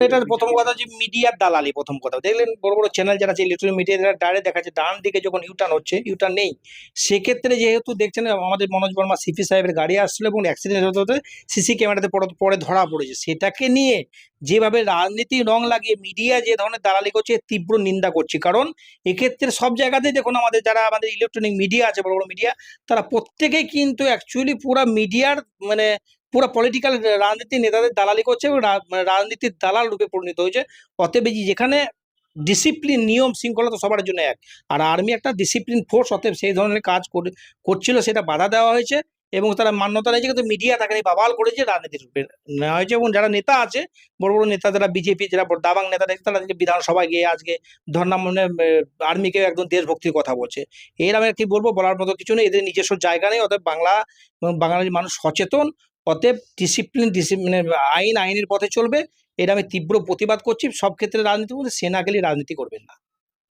এটা প্রথম কথা যে মিডিয়ার দালালি প্রথম কথা। দেখলেন বড় বড় চ্যানেল যারা আছে ইলেকট্রনিক মিডিয়া যারা দেখাচ্ছে, ডান দিকে যখন ইউটার্ন হচ্ছে ইউটার্ন নেই। সেক্ষেত্রে যেহেতু দেখছেন, আমাদের মনোজ বর্মা সিপি সাহেবের গাড়ি আসছিল এবং অ্যাক্সিডেন্ট হতে হতে সিসি ক্যামেরাতে পরে পরে ধরা পড়েছে। সেটাকে নিয়ে যেভাবে রাজনীতি রং লাগিয়ে মিডিয়া যে ধরনের দালালি করছে তীব্র নিন্দা করছি। কারণ এক্ষেত্রে সব জায়গাতেই দেখুন, আমাদের যারা, আমাদের ইলেকট্রনিক মিডিয়া আছে, বড় বড় মিডিয়া তারা প্রত্যেকেই কিন্তু অ্যাকচুয়ালি পুরা মিডিয়ার মানে পুরো পলিটিক্যাল রাজনীতি নেতাদের দালালি করছে এবং মানে রাজনীতির দালাল রূপে পরিণত হয়েছে। অতএব যেখানে ডিসিপ্লিন নিয়ম, শৃঙ্খলা তো সবার জন্য এক। আর আর্মি একটা ডিসিপ্লিন ফোর্স অতএব সেই ধরনের কাজ করে- করছিল সেটা বাধা দেওয়া হয়েছে এবং তারা মান্যতা নিয়েছে, কিন্তু মিডিয়া তাকে বাবাল করেছে রাজনীতির রূপে নেওয়া হয়েছে এবং যারা নেতা আছে, বড় বড় নেতা যারা বিজেপি যারা দাবাং নেতা দেখছে, তারা বিধানসভায় গিয়ে আজকে ধর্ণা মানে আর্মিকে একদম দেশভক্তির কথা বলছে। এর আমি কি বলব বলার মতো কিছু নেই, এদের নিজস্ব জায়গা নেই অর্থাৎ বাংলা বাঙালির মানুষ সচেতন। অতএব ডিসিপ্লিন মানে আইন, আইনের পথে চলবে। এটা আমি তীব্র প্রতিবাদ করছি। সব ক্ষেত্রে রাজনীতি বলতে সেনা গেলে রাজনীতি করবেন না।